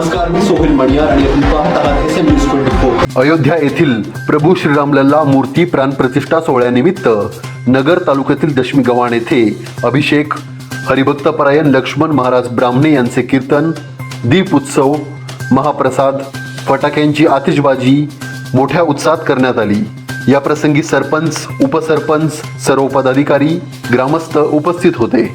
नमस्कार मी सोहेल मणियार आणि आपण पाहत आहात S M news twenty four. Ayodhya येथील प्रभू श्रीरामलल्ला मूर्ती प्राणप्रतिष्ठा सोहळ्यानिमित्त नगर तालुक्यातील दशमी गव्हाण येथे अभिषेक हरिभक्तपरायण लक्ष्मण महाराज ब्राह्मणे यांचे कीर्तन दीप उत्सव महाप्रसाद फटाक्यांची आतिषबाजी मोठ्या उत्साहात करण्यात आली. या प्रसंगी सरपंच उपसरपंच सर्व पदाधिकारी ग्रामस्थ उपस्थित होते.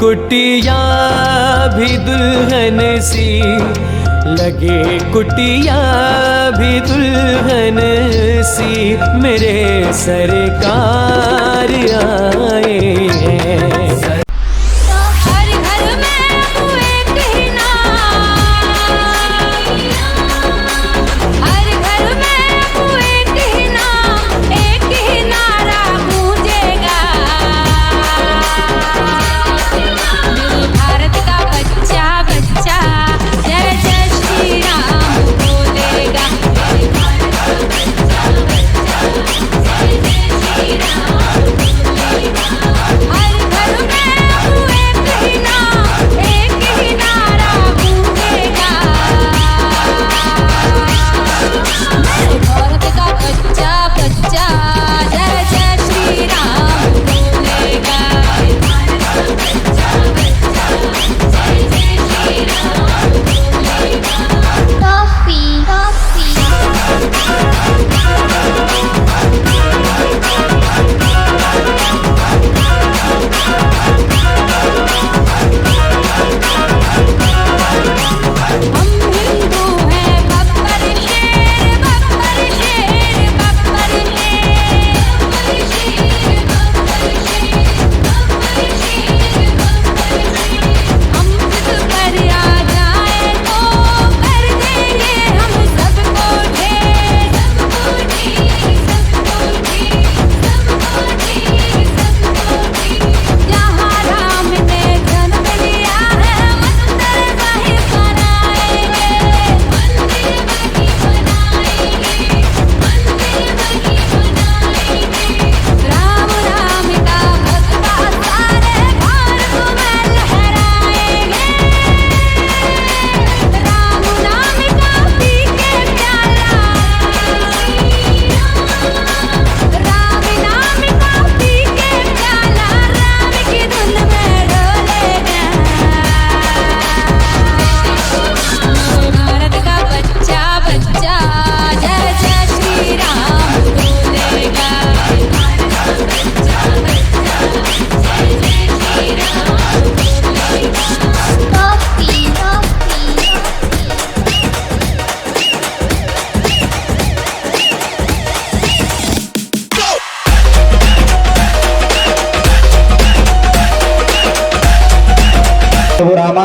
कुटिया भी दुल्हन सी लगे कुटिया भी दुल्हन सी। मेरे सरकार आए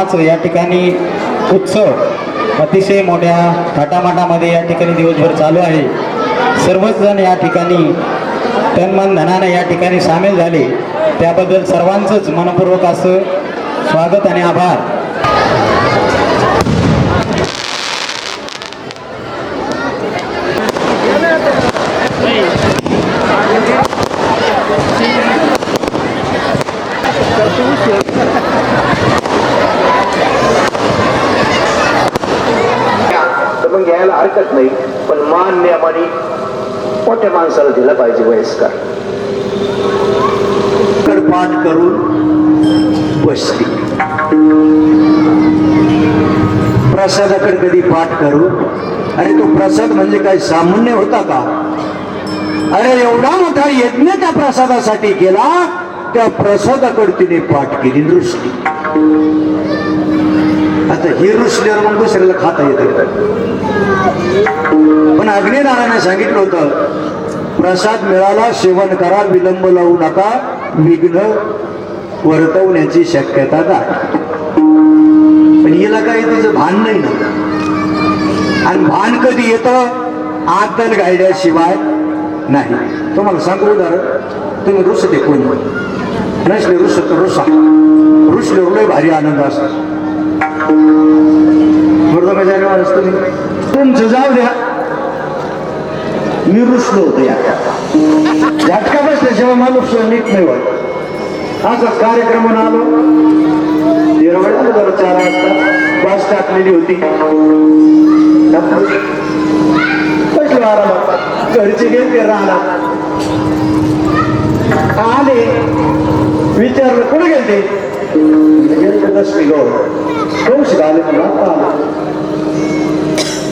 प्रभू या ठिकाणी उत्सव अतिशय मोठ्या थाटामाटामध्ये या ठिकाणी दिवसभर चालू आहे. सर्वच जण या ठिकाणी तनमन धनानं या ठिकाणी सामील झाले. त्याबद्दल सर्वांचंच मनपूर्वक असं स्वागत आणि आभार. हरकत नाही पण मान नियमाने मोठ्या माणसाला दिला पाहिजे वयस्कर. पाठ करून बसली. प्रसादाकडे कधी पाठ करू? अरे तो प्रसाद म्हणजे काय सामान्य होता का? अरे एवढा मोठा यज्ञ त्या प्रसादासाठी केला त्या प्रसादाकडे तिने पाठ केली नृष्टी आता ही रुसल्यावर मग दुसऱ्याला खाता येतं. पण अग्निनारायण सांगितलं होतं प्रसाद मिळाला सेवन करा विलंब लावू नका विघ्न वर्तवण्याची शक्यता का पण हिला काही तिचं भान नाही ना. आणि भान कधी येतं? आतल गायड्याशिवाय नाही. तुम्हाला सांगू उदाहरण तुम्ही रुसते कोण? नसले रुसत तर रुसा. रुसले लय भारी आनंद असतो. बरोबर का जाणे माणूस तुम्ही. तुमचं जाऊ द्या. मी रुसलो होतो या झटका बसल्याशिवाय माणूस नीट नाही होत. असा कार्यक्रम आलो. तेरा वेळ आलो चार वाजता. बस टाकलेली होती. बसलो आरामात. घरचे गेले राहणार आले. विचारलं कुठे गेलते? गेलते दसमी गौर कौशिक आले पण आता आले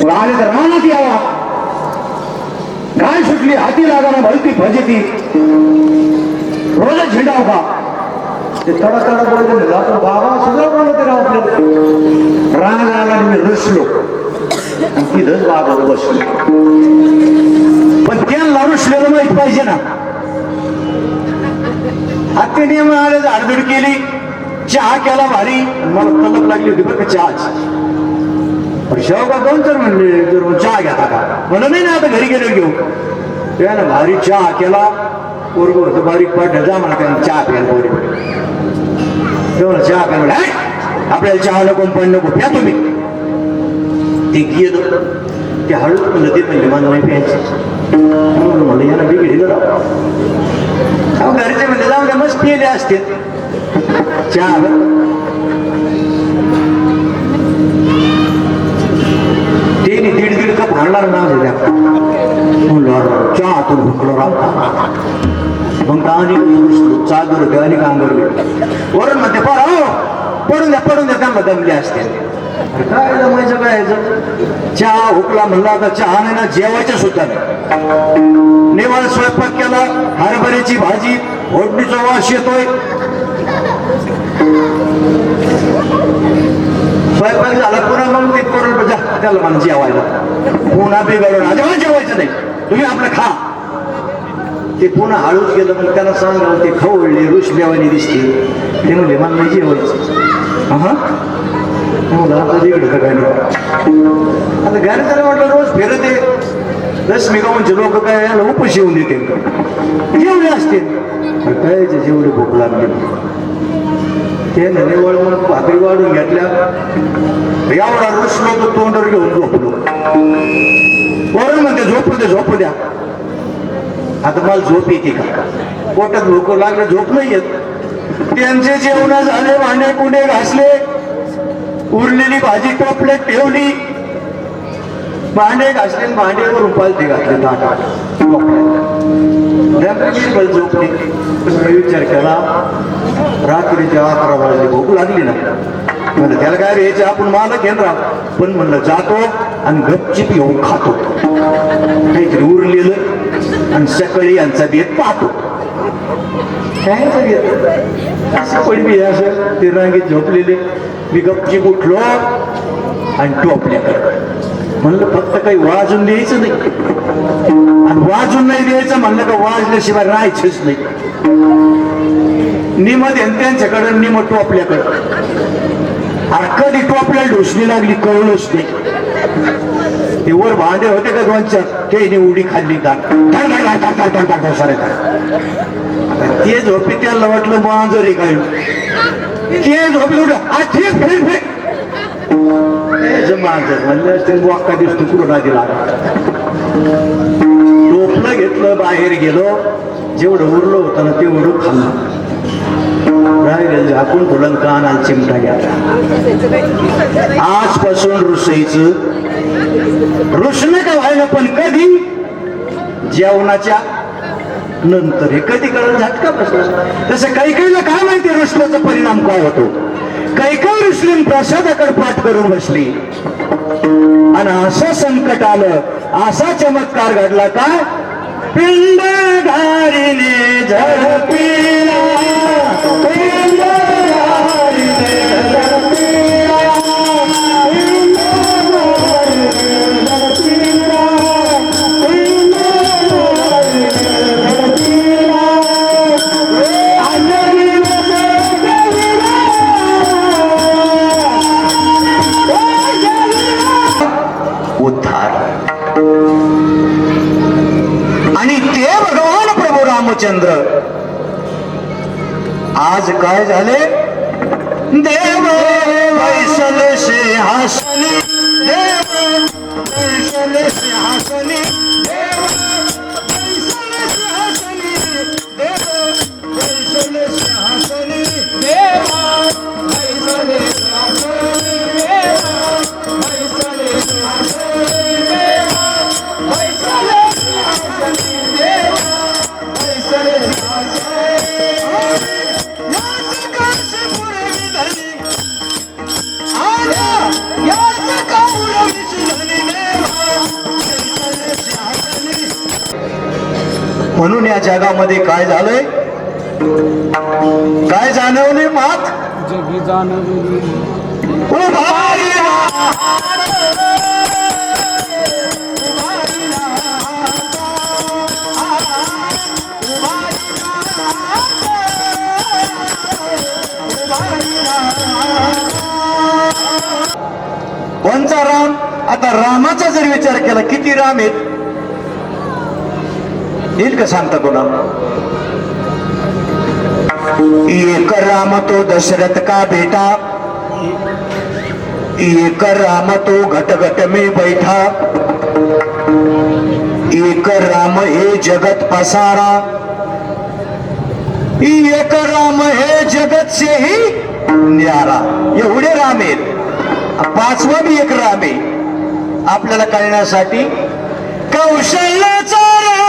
मग आले तर राहण्यात यावा गाय सुटली हाती लागाना भलती फजिती रोज झेंडाव का ते तडा तडा बोलले म्हणलं, बाबा सुद्धा बोलते राव आपल्याला राग आला मी रुसलो तिथंच बाबा बसलो पण त्यांना रुसलेलं माहीत पाहिजे ना हत्ती नियम आले झाडझुड केली चहा केला भारी. मला तलप लागली होती बरं का चहाची. पण शेवगा दोन तर म्हणले जर चहा घेता का? मला नाही ना आता घरी गेलो घेऊ त्याला भारी चहा केला. पोरगो होतं बारीक पाठ जा म्हणा त्यांना चहा प्यायला पोरी. तेवढा चहा प्या. म्हणा आपल्याला चहा नको पण नको प्या तुम्ही. ते गेलं ते हळूच म्हणलं ते पहिले मला नाही प्यायचं. म्हणून म्हणलं याला बिघडी जरा घरचे म्हणजे जाऊ द्या मस्त पिले असतील. चार. तीन दीड दीड कप घालणार ना द्या चहा तो भुकलो मग का चादर होते आणि कांगर वरून म्हणते पर हो. पडून द्या पडून द्या त्यांना दमले असते. काय जमायचं काय चहा हुकला म्हणला आता चहा नाही ना जेवायचं सुद्धा नाही. निवाळ स्वयंपाक केला हरभऱ्याची भाजी फोडणीचा वास येतोय स्वयंपाक झाला. पुन्हा मग ते करून जा त्याला मला जेवायला. पुन्हा बिघडून जेव्हा जेवायचं नाही तुम्ही आपलं खा. ते पुन्हा हळूच गेलं मग त्याला सांगावं ते खवळले रुसल्यावानी दिसते ते म्हणले मला नाही जेवायचं. हा म्हणलं आता बिघडतं आता घरी त्याला वाटलं रोज फिरत आहे रश्मी गावचे लोक काय याला उपशी येऊन देते जेवले असते काय जेवढे भूक लागली. ते निवळ म्हणून भाकरी वाढून घेतल्या. एवढा रुसलो तो तोंडवर घेऊन झोपलो. वरून म्हणते झोपू दे झोपू द्या. आता मला झोप येते का? पोटात भूक लागलं झोप नाही येत. त्यांचे जेवण झाले भांडे कुंडे घासले. उरलेली भाजी टोपल्यात ठेवली. भांडे घासले भांडेवर उपाल ते घातले ताटात नंतर मी झोपली मी विचार केला रात्रीच्या अकरा वाजले भूक लागली ना म्हणलं त्याला काय रे याचे आपण मालक आहे ना पण म्हणलं जातो आणि गपचिप येऊन खातो. काहीतरी उरलेलं आणि सकाळी यांचा बेत पाहतो काय बेत असं पण मी असं ते रांगेत झोपलेले मी गपचिप उठलो आणि टोपल्या म्हणलं फक्त काही वाजून द्यायचं नाही. आणि वाजून नाही द्यायचं म्हणलं का वाजल्याशिवाय राहायचेच नाही. निम त्यांच्याकडं निम टोपल्याकडं. अरे कधी टोपल्याला ढोसणी लागली कळलंच नाही. ते वर भांडे होते का दोन चार? ते उडी खाल्ली का? ते झोपी त्याला वाटलं मांजरी काय? ते झोपले उठ. आ ठीक फिर मांजर म्हणलं ते वाक्का दिसतो कुठं आधी लागला घेतलं बाहेर गेलो. जेवढं उरलं होतं ना तेवढं खाल्लं राहिलं झाकून फुलं आणि चिमटा घ्यायचा आजपासून रुसईचं. रुसणं का व्हायला पण कधी? जेवणाच्या नंतर. हे कधी कळलं? झटका बसला. तसं काही काहीला काय माहिती रुसल्याचा परिणाम काय होतो? काही काही रुसलीन प्रसादाकडे पाठ करून बसली. आणि असं संकट आलं असा चमत्कार घडला काय पिंड घारीने झडपिला. काय झाले? देव वैसल सिंहासनी देव वैसल सिंहासनी देव वैसल सिंहासनी देव वैसल सिंहासनी देव वैसल म्हणून या जगामध्ये काय झालंय? काय जाणवले मात? कोणचा राम? आता रामाचा जर विचार केला किती राम आहेत? येईल का सांगता कोणा एक राम तो दशरथ का बेटा? एक राम तो घट घट में बैठा। एक राम हे जगत पसारा। एक राम हे जगत से ही न्यारा। एवढे राम आहेत. पाचवा बी एक राम आहे. आपल्याला कळण्यासाठी कौशल्याचा राम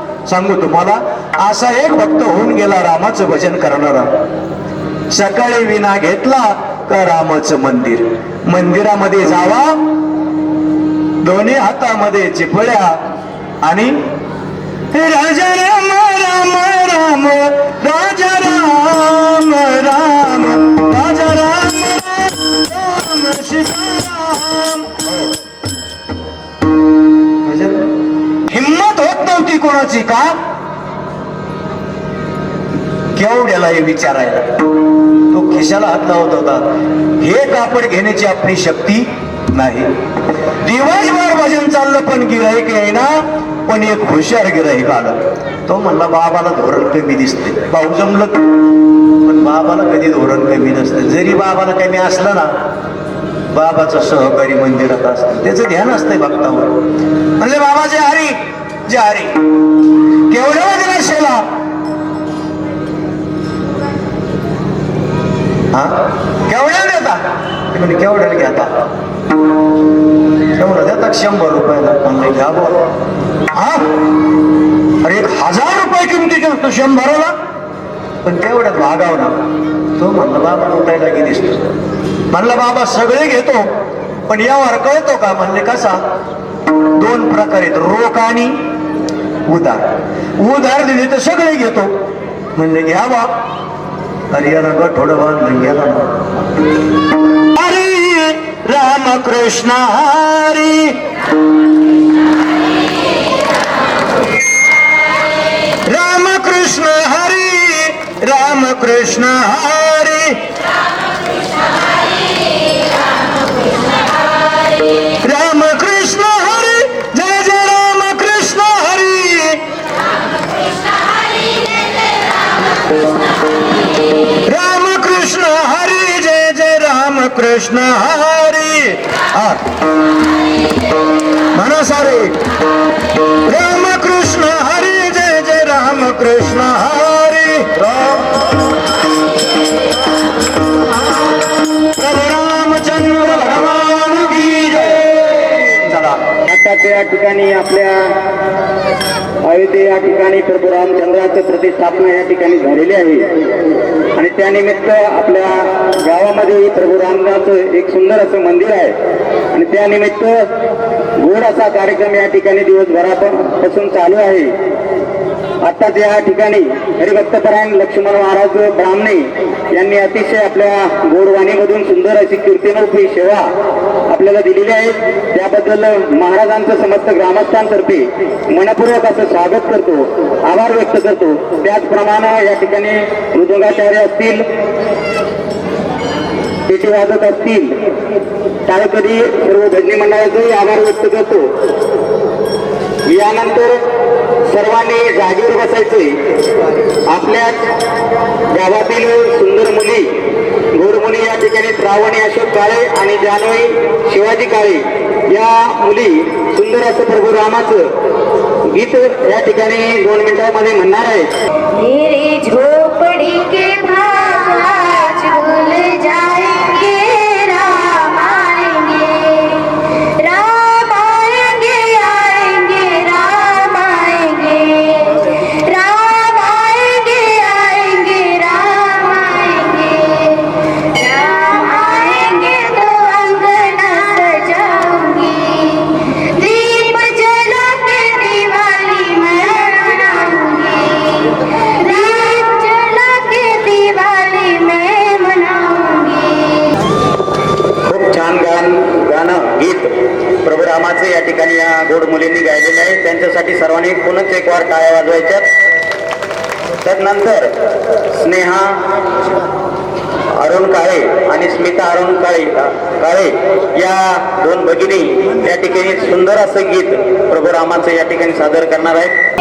सांगू तुम्हाला असा एक भक्त होऊन गेला रामाचं भजन करणारा. सकाळी विना घेतला का रामाचं मंदिर? मंदिरामध्ये जावा दोन्ही हातामध्ये चिपळ्या आणि राजा राम राम राम राजा राम राम. महत्वाची का? केवढ्याला हे विचारायला? तो खिशाला हात लावत होता. हे कापड घेण्याची आपली शक्ती नाही. दिवसभर भजन चाललं पण गिराईक ना पण एक हुशार गिराईक आलं. तो म्हणला बाबाला धोरण कमी दिसते. भाऊ जमलं पण बाबाला कधी धोरण कमी नसतं? जरी बाबाला कमी असलं ना बाबाचं सहकारी मंदिरात असतं. त्याचं ध्यान असतंय भक्तावर. म्हणले बाबाचे हरी जारी. हरी केवढ्या दिला शेला हा? केवढ्या देता म्हणजे केवढ्याला घेता केवढं देतात शंभर रुपयाला. म्हणले घ्या बोल. हा? अरे एक हजार रुपये किमतीचे असतो शंभराला? पण तेवढ्यात भागाव ना? तो म्हणला बाबा उठायला की दिसतो. म्हणला बाबा सगळे घेतो पण यावर कळतो का? म्हणले कसा? दोन प्रकार आहेत रोख आणि उधार उधार दिले तर सगळे घेतो. म्हणजे घ्या बा. अरे याला गट थोडं बांधलं गेला राम रामकृष्ण हरी. रामकृष्ण हरी रामकृष्ण हरी. રામ કૃષ્ણ હરી, જય જય રામ કૃષ્ણ હરી. મનો સારી રામ કૃષ્ણ હરી, જય જય રામ કૃષ્ણ હરી. રામ या ठिकाणी आपल्या अयोध्ये या ठिकाणी प्रभू रामचंद्राचं प्रतिष्ठापना या ठिकाणी झालेली आहे. आणि त्यानिमित्त आपल्या गावामध्ये प्रभू रामदासचं एक सुंदर असं मंदिर आहे. आणि त्यानिमित्त गोड असा कार्यक्रम या ठिकाणी दिवसभरापासून चालू आहे. आत्ताच या ठिकाणी हरिभक्तपरायण लक्ष्मण महाराज ब्राह्मणे यांनी अतिशय आपल्या गोडवाणीमधून सुंदर अशी कीर्तनरूपी सेवा आपल्याला दिलेली आहे. त्याबद्दल महाराजांचं समस्त ग्रामस्थांतर्फे मनपूर्वक असं स्वागत करतो आभार व्यक्त करतो. त्याचप्रमाणे या ठिकाणी मृदुंगाचार्य असतील पेटी वाजत असतील टाळकरी सर्व भजनी मंडळाचंही आभार व्यक्त करतो. यानंतर सर्वांनी जागेवर बसायचे आपल्याच गावातील सुंदर मुली गोरमुली या ठिकाणी श्रावणी अशोक काळे आणि जानवी शिवाजी काळे या मुली सुंदर असं प्रभू रामाचं गीत या ठिकाणी दोन मिनिटांमध्ये म्हणणार आहे झोपड़ी के स्मिता अरुण काळे काळे या दोन भगिनी या ठिकाणी सुंदर असं गीत प्रभू रामाचं या ठिकाणी सादर करणार आहेत.